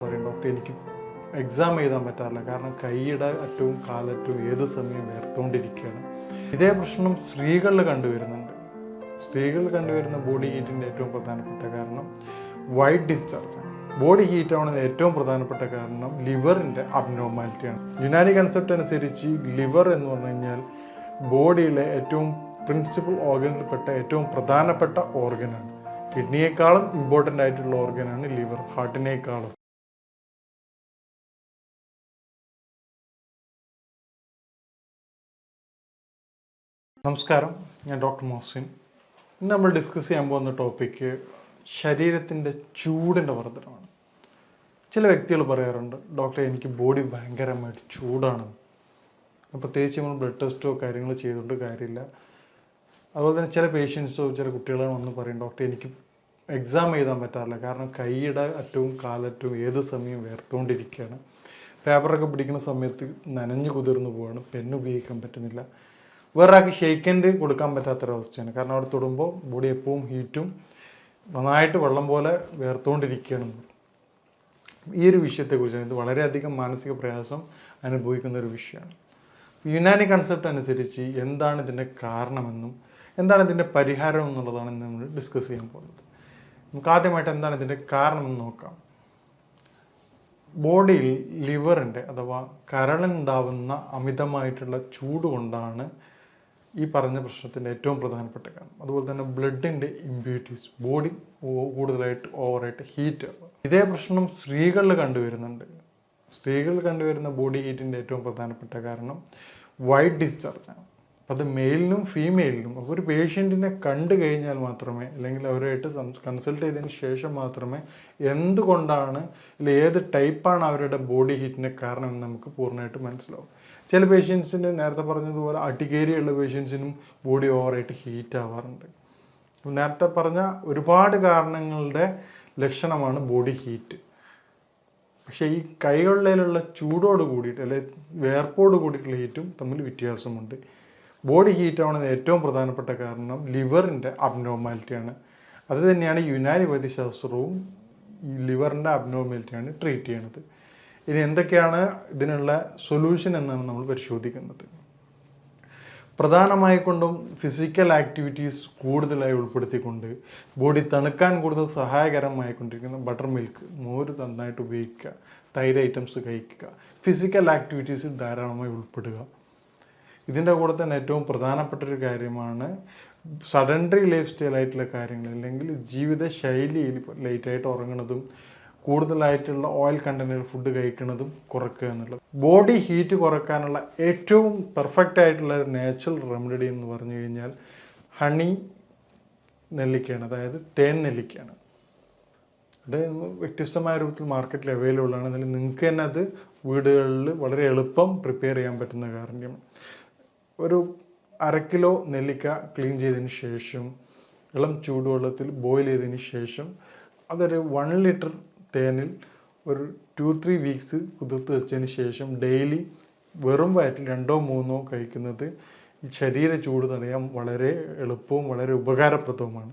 പറയും ഡോക്ടർ എനിക്ക് എക്സാം എഴുതാൻ പറ്റാറില്ല. കാരണം കൈയുടെ അറ്റവും കാലറ്റവും ഏത് സമയം വേർത്തുകൊണ്ടിരിക്കുകയാണ് ഇതേ പ്രശ്നം സ്ത്രീകളിൽ കണ്ടുവരുന്നുണ്ട്. സ്ത്രീകളിൽ കണ്ടുവരുന്ന ബോഡി ഹീറ്റിന്റെ ഏറ്റവും പ്രധാനപ്പെട്ട കാരണം വൈറ്റ് ഡിസ്ചാർജ് ബോഡി ഹീറ്റ് ആവുന്നതിന് ഏറ്റവും പ്രധാനപ്പെട്ട കാരണം ലിവറിന്റെ അബ്നോർമാലിറ്റിയാണ് യുനാനി കൺസെപ്റ്റ് അനുസരിച്ച് ലിവർ എന്ന് പറഞ്ഞു കഴിഞ്ഞാൽ ബോഡിയിലെ ഏറ്റവും പ്രിൻസിപ്പൽ ഓർഗനിൽപ്പെട്ട ഏറ്റവും പ്രധാനപ്പെട്ട ഓർഗനാണ് കിഡ്നിയേക്കാളും ഇമ്പോർട്ടന്റ് ആയിട്ടുള്ള ഓർഗനാണ് ലിവർ ഹാർട്ടിനേക്കാളും നമസ്കാരം. ഞാൻ ഡോക്ടർ മോഹസിൻ. ഇന്ന് നമ്മൾ ഡിസ്കസ് ചെയ്യാൻ പോകുന്ന ടോപ്പിക്ക് ശരീരത്തിന്റെ ചൂടിന്റെ വർധനമാണ് ചില വ്യക്തികൾ പറയാറുണ്ട് ഡോക്ടർ എനിക്ക് ബോഡി ഭയങ്കരമായിട്ട് ചൂടാണ്. പ്രത്യേകിച്ച് നമ്മൾ ബ്ലഡ് ടെസ്റ്റോ കാര്യങ്ങളോ ചെയ്തുകൊണ്ട് കാര്യമില്ല. അതുപോലെ തന്നെ ചില പേഷ്യൻസോ ചില കുട്ടികളാണ് വന്ന് പറയും ഡോക്ടർ എനിക്ക് എക്സാം എഴുതാൻ പറ്റാറില്ല. കാരണം കൈയുടെ അറ്റവും കാലറ്റവും ഏത് സമയം വേർത്തുകൊണ്ടിരിക്കുകയാണ്. പേപ്പറൊക്കെ പിടിക്കുന്ന സമയത്ത് നനഞ്ഞു കുതിർന്നു പോവാണ്. പെൻ ഉപയോഗിക്കാൻ പറ്റുന്നില്ല. വേറൊരാൾക്ക് ഷെയ്ക്കൻഡ് കൊടുക്കാൻ പറ്റാത്തൊരവസ്ഥയാണ് കാരണം അവിടെ തൊടുമ്പോൾ ബോഡി എപ്പോഴും ഹീറ്റും നന്നായിട്ട് വെള്ളം പോലെ വേർത്തുകൊണ്ടിരിക്കുകയാണ്. ഈ ഒരു വിഷയത്തെക്കുറിച്ചാണ് ഇത് വളരെയധികം മാനസിക പ്രയാസം അനുഭവിക്കുന്ന ഒരു വിഷയമാണ്. യുനാനി കൺസെപ്റ്റ് അനുസരിച്ച് എന്താണ് ഇതിന്റെ കാരണമെന്നും എന്താണ് ഇതിന്റെ പരിഹാരം എന്നുള്ളതാണ് നമ്മൾ ഡിസ്കസ് ചെയ്യാൻ പോകുന്നത്. നമുക്ക് ആദ്യമായിട്ട് എന്താണ് ഇതിന്റെ കാരണമെന്ന് നോക്കാം. ബോഡിയിൽ ലിവറിന്റെ അഥവാ കരളുണ്ടാവുന്ന അമിതമായിട്ടുള്ള ചൂട് കൊണ്ടാണ് ഈ പറഞ്ഞ പ്രശ്നത്തിന്റെ ഏറ്റവും പ്രധാനപ്പെട്ട കാരണം. അതുപോലെ തന്നെ ബ്ലഡിന്റെ ഇമ്പ്യൂരിറ്റീസ് ബോഡി കൂടുതലായിട്ട് ഓവറായിട്ട് ഹീറ്റ് ഇതേ പ്രശ്നം സ്ത്രീകളിൽ കണ്ടുവരുന്നുണ്ട്. സ്ത്രീകളിൽ കണ്ടുവരുന്ന ബോഡി ഹീറ്റിന്റെ ഏറ്റവും പ്രധാനപ്പെട്ട കാരണം വൈറ്റ് ഡിസ്ചാർജാണ് അത് മെയിലിനും ഫീമെയിലിനും അപ്പോൾ ഒരു പേഷ്യന്റിനെ കണ്ടു കഴിഞ്ഞാൽ മാത്രമേ അല്ലെങ്കിൽ അവരുമായിട്ട് കൺസൾട്ട് ചെയ്തതിന് ശേഷം മാത്രമേ എന്തുകൊണ്ടാണ് അല്ലെങ്കിൽ ഏത് ടൈപ്പാണ് അവരുടെ ബോഡി ഹീറ്റിന്റെ കാരണം എന്ന് നമുക്ക് പൂർണമായിട്ട് മനസ്സിലാവും. ചില പേഷ്യൻസിന് നേരത്തെ പറഞ്ഞതുപോലെ അടികേരിയുള്ള പേഷ്യൻസിനും ബോഡി ഓവറായിട്ട് ഹീറ്റ് ആവാറുണ്ട്. നേരത്തെ പറഞ്ഞ ഒരുപാട് കാരണങ്ങളുടെ ലക്ഷണമാണ് ബോഡി ഹീറ്റ് പക്ഷേ ഈ കൈകളിലുള്ള ചൂടോട് കൂടിയിട്ട് അല്ലെങ്കിൽ വേർപ്പോട് കൂടിയിട്ടുള്ള ഹീറ്റും തമ്മിൽ വ്യത്യാസമുണ്ട്. ബോഡി ഹീറ്റ് ആവുന്നതിന് ഏറ്റവും പ്രധാനപ്പെട്ട കാരണം ലിവറിന്റെ അബ്നോർമാലിറ്റിയാണ് അത് തന്നെയാണ് യുനാനി വൈദ്യശാസ്ത്രവും ഈ ലിവറിന്റെ അബ്നോർമാലിറ്റിയാണ് ട്രീറ്റ് ചെയ്യണത്. ഇനി എന്തൊക്കെയാണ് ഇതിനുള്ള സൊല്യൂഷൻ എന്നാണ് നമ്മൾ പരിശോധിക്കുന്നത്? പ്രധാനമായി കൊണ്ടും ഫിസിക്കൽ ആക്ടിവിറ്റീസ് കൂടുതലായി ഉൾപ്പെടുത്തിക്കൊണ്ട് ബോഡി തണുക്കാൻ കൂടുതൽ സഹായകരമായിക്കൊണ്ടിരിക്കുന്ന ബട്ടർ മിൽക്ക് മോര് നന്നായിട്ട് ഉപയോഗിക്കുക തൈര് ഐറ്റംസ് കഴിക്കുക ഫിസിക്കൽ ആക്ടിവിറ്റീസിൽ ധാരാളമായി ഉൾപ്പെടുക. ഇതിന്റെ കൂടെ തന്നെ ഏറ്റവും പ്രധാനപ്പെട്ട ഒരു കാര്യമാണ് സഡൻഡറി ലൈഫ് സ്റ്റൈൽ ആയിട്ടുള്ള കാര്യങ്ങൾ അല്ലെങ്കിൽ ജീവിത ശൈലിയിൽ ലേറ്റായിട്ട് ഉറങ്ങുന്നതും കൂടുതലായിട്ടുള്ള ഓയിൽ കണ്ടന്റ് ഫുഡ് കഴിക്കുന്നതും കുറയ്ക്കുക എന്നുള്ളത്. ബോഡി ഹീറ്റ് കുറയ്ക്കാനുള്ള ഏറ്റവും പെർഫെക്റ്റ് ആയിട്ടുള്ള ഒരു നാച്ചുറൽ റെമഡി എന്ന് പറഞ്ഞു കഴിഞ്ഞാൽ ഹണി നെല്ലിക്കയാണ് അതായത് തേൻ നെല്ലിക്കയാണ്. അത് വ്യത്യസ്തമായ രൂപത്തിൽ മാർക്കറ്റിൽ അവൈലബിൾ ആണ്. എന്നാലും നിങ്ങൾക്ക് തന്നെ അത് വീടുകളിൽ വളരെ എളുപ്പം പ്രിപ്പയർ ചെയ്യാൻ പറ്റുന്ന കാര്യം. ഒരു അര കിലോ നെല്ലിക്ക ക്ലീൻ ചെയ്തതിന് ശേഷം ഇളം ചൂടുവെള്ളത്തിൽ ബോയിൽ ചെയ്തതിന് ശേഷം അതൊരു വൺ ലിറ്റർ തേനിൽ ഒരു ടു ത്രീ വീക്സ് കുതിർത്ത് വെച്ചതിന് ശേഷം ഡെയിലി വെറും വയറ്റിൽ രണ്ടോ മൂന്നോ കഴിക്കുന്നത് ഈ ശരീര ചൂട് തടയാൻ വളരെ എളുപ്പവും വളരെ ഉപകാരപ്രദവുമാണ്.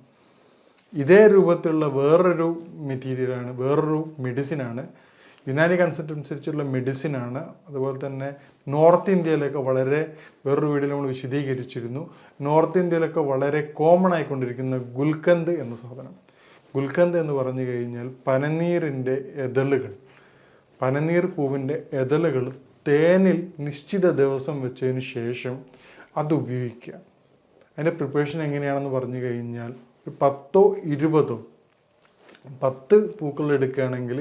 ഇതേ രൂപത്തിലുള്ള വേറൊരു മെറ്റീരിയലാണ് വേറൊരു മെഡിസിനാണ് യുനാനി കൺസെപ്റ്റ് അനുസരിച്ചുള്ള മെഡിസിനാണ് അതുപോലെ തന്നെ നോർത്ത് ഇന്ത്യയിലൊക്കെ വളരെ വേറൊരു വീഡിയോ നമ്മൾ വിശദീകരിച്ചിരുന്നു. നോർത്ത് ഇന്ത്യയിലൊക്കെ വളരെ കോമൺ ആയിക്കൊണ്ടിരിക്കുന്ന ഗുൽക്കന്ത് എന്ന സാധനം. ഗുൽക്കന്ത് എന്ന് പറഞ്ഞു കഴിഞ്ഞാൽ പനനീരിന്റെ എതളുകൾ. പനനീർ പൂവിന്റെ എതളുകൾ തേനിൽ നിശ്ചിത ദിവസം വെച്ചതിന് ശേഷം അത് ഉപയോഗിക്കുക. അതിന്റെ പ്രിപ്പറേഷൻ എങ്ങനെയാണെന്ന് പറഞ്ഞു കഴിഞ്ഞാൽ ഒരു പത്തോ ഇരുപതോ പത്ത് പൂക്കൾ എടുക്കുകയാണെങ്കിൽ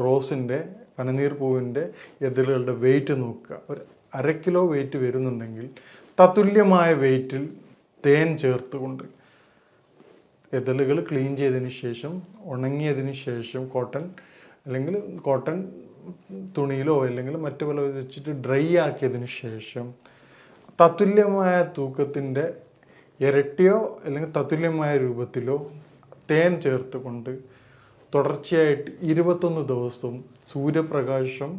റോസിന്റെ പനനീർ പൂവിന്റെ എതിലുകളുടെ വെയിറ്റ് നോക്കുക. ഒരു അര കിലോ വെയിറ്റ് വരുന്നുണ്ടെങ്കിൽ തത്തുല്യമായ വെയിറ്റിൽ തേൻ ചേർത്തുകൊണ്ട് എതളുകൾ ക്ലീൻ ചെയ്തതിന് ശേഷം ഉണങ്ങിയതിന് ശേഷം കോട്ടൺ അല്ലെങ്കിൽ കോട്ടൺ തുണിയിലോ അല്ലെങ്കിൽ മറ്റു പല വെച്ചിട്ട് ഡ്രൈ ആക്കിയതിന് ശേഷം തത്തുല്യമായ തൂക്കത്തിന്റെ ഇരട്ടിയോ അല്ലെങ്കിൽ തത്തുല്യമായ രൂപത്തിലോ തേൻ ചേർത്തുകൊണ്ട് തുടർച്ചയായിട്ട് ഇരുപത്തൊന്ന് ദിവസവും സൂര്യപ്രകാശം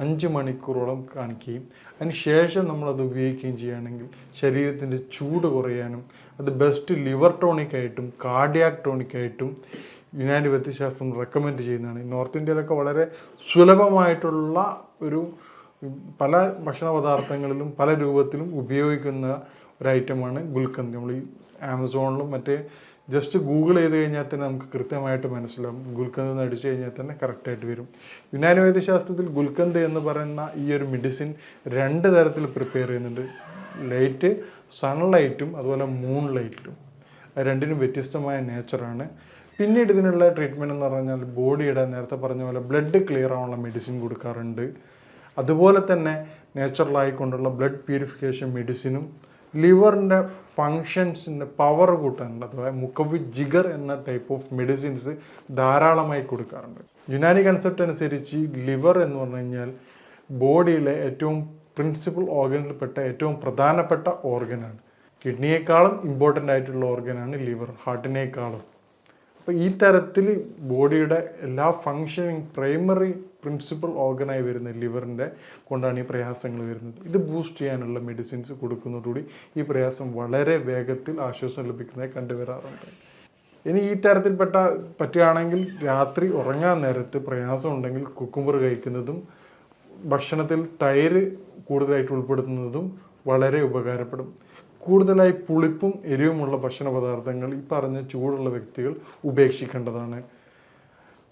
അഞ്ച് മണിക്കൂറോളം കാണിക്കുകയും അതിന് ശേഷം നമ്മളത് ഉപയോഗിക്കുകയും ചെയ്യുകയാണെങ്കിൽ ശരീരത്തിന്റെ ചൂട് കുറയാനും അത് ബെസ്റ്റ് ലിവർ ടോണിക്കായിട്ടും കാർഡിയാക് ടോണിക്കായിട്ടും യുനാനി വ്യത്യശാസ്ത്രം റെക്കമെൻഡ് ചെയ്യുന്നതാണ്. നോർത്ത് ഇന്ത്യയിലൊക്കെ വളരെ സുലഭമായിട്ടുള്ള ഒരു പല ഭക്ഷണ പദാർത്ഥങ്ങളിലും പല രൂപത്തിലും ഉപയോഗിക്കുന്ന ഒരു ഐറ്റമാണ് ഗുൽക്കന്ത് നമ്മൾ ഈ ആമസോണിലും മറ്റേ ജസ്റ്റ് ഗൂഗിൾ ചെയ്ത് കഴിഞ്ഞാൽ തന്നെ നമുക്ക് കൃത്യമായിട്ട് മനസ്സിലാവും. ഗുൽക്കന്ത് എന്ന് അടിച്ചു കഴിഞ്ഞാൽ തന്നെ കറക്റ്റായിട്ട് വരും. യുനാനി വൈദ്യശാസ്ത്രത്തിൽ ഗുൽക്കന്ത് എന്ന് പറയുന്ന ഈ ഒരു മെഡിസിൻ രണ്ട് തരത്തിൽ പ്രിപ്പയർ ചെയ്യുന്നുണ്ട്. ലൈറ്റ് സൺലൈറ്റും അതുപോലെ മൂൺ ലൈറ്റിലും അത് രണ്ടിനും വ്യത്യസ്തമായ നേച്ചറാണ് പിന്നീട് ഇതിനുള്ള ട്രീറ്റ്മെന്റ് എന്ന് പറഞ്ഞാൽ ബോഡിയുടെ നേരത്തെ പറഞ്ഞ പോലെ ബ്ലഡ് ക്ലിയർ ആവാനുള്ള മെഡിസിൻ കൊടുക്കാറുണ്ട്. അതുപോലെ തന്നെ നാച്ചുറലായിക്കൊണ്ടുള്ള ബ്ലഡ് പ്യൂരിഫിക്കേഷൻ മെഡിസിനും ലിവറിന്റെ ഫങ്ഷൻസിന്റെ പവർ കൂട്ടാനുള്ള അഥവാ മുക്കവി ജിഗർ എന്ന ടൈപ്പ് ഓഫ് മെഡിസിൻസ് ധാരാളമായി കൊടുക്കാറുണ്ട്. യുനാനി കൺസെപ്റ്റ് അനുസരിച്ച് ലിവർ എന്ന് പറഞ്ഞു കഴിഞ്ഞാൽ ബോഡിയിലെ ഏറ്റവും പ്രിൻസിപ്പൽ ഓർഗനിൽപ്പെട്ട ഏറ്റവും പ്രധാനപ്പെട്ട ഓർഗനാണ് കിഡ്നിയേക്കാളും ഇമ്പോർട്ടന്റ് ആയിട്ടുള്ള ഓർഗനാണ് ലിവർ ഹാർട്ടിനേക്കാളും അപ്പോൾ ഈ തരത്തിൽ ബോഡിയുടെ എല്ലാ ഫങ്ഷനിങ് പ്രൈമറി പ്രിൻസിപ്പൽ ഓർഗനായി വരുന്ന ലിവറിന്റെ കൊണ്ടാണ് ഈ പ്രയാസങ്ങൾ വരുന്നത്. ഇത് ബൂസ്റ്റ് ചെയ്യാനുള്ള മെഡിസിൻസ് കൊടുക്കുന്നതോടുകൂടി ഈ പ്രയാസം വളരെ വേഗത്തിൽ ആശ്വാസം ലഭിക്കുന്നതായി കണ്ടുവരാറുണ്ട്. ഇനി ഈ തരത്തിൽപ്പെട്ട പറ്റുകയാണെങ്കിൽ രാത്രി ഉറങ്ങാൻ നേരത്ത് പ്രയാസം ഉണ്ടെങ്കിൽ കുക്കുമ്പർ കഴിക്കുന്നതും ഭക്ഷണത്തിൽ തൈര് കൂടുതലായിട്ട് ഉൾപ്പെടുത്തുന്നതും വളരെ ഉപകാരപ്പെടും. കൂടുതലായി പുളിപ്പും എരിവുമുള്ള ഭക്ഷണ പദാർത്ഥങ്ങൾ ഈ പറഞ്ഞ ചൂടുള്ള വ്യക്തികൾ ഉപേക്ഷിക്കേണ്ടതാണ്.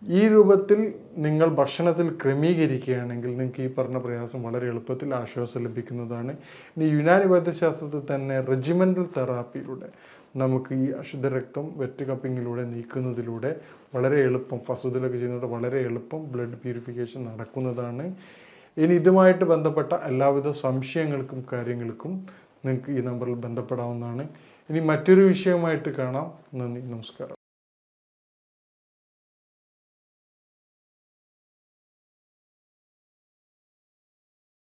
ഈ രൂപത്തിൽ നിങ്ങൾ ഭക്ഷണത്തിൽ ക്രമീകരിക്കുകയാണെങ്കിൽ നിങ്ങൾക്ക് ഈ പറഞ്ഞ പ്രയാസം വളരെ എളുപ്പത്തിൽ ആശ്വാസം ലഭിക്കുന്നതാണ്. ഇനി യുനാനി വൈദ്യശാസ്ത്രത്തിൽ തന്നെ റെജിമെന്റൽ തെറാപ്പിയിലൂടെ നമുക്ക് ഈ അശുദ്ധ രക്തം വെറ്റ് കപ്പിങ്ങിലൂടെ നീക്കുന്നതിലൂടെ വളരെ എളുപ്പം ഫസുദിലൊക്കെ ചെയ്യുന്നതിലൂടെ വളരെ എളുപ്പം ബ്ലഡ് പ്യൂരിഫിക്കേഷൻ നടക്കുന്നതാണ്. ഇനി ഇതുമായിട്ട് ബന്ധപ്പെട്ട എല്ലാവിധ സംശയങ്ങൾക്കും കാര്യങ്ങൾക്കും നിങ്ങൾക്ക് ഈ നമ്പറിൽ ബന്ധപ്പെടാവുന്നതാണ്. ഇനി മറ്റൊരു വിഷയമായിട്ട് കാണാം. നന്ദി നമസ്കാരം.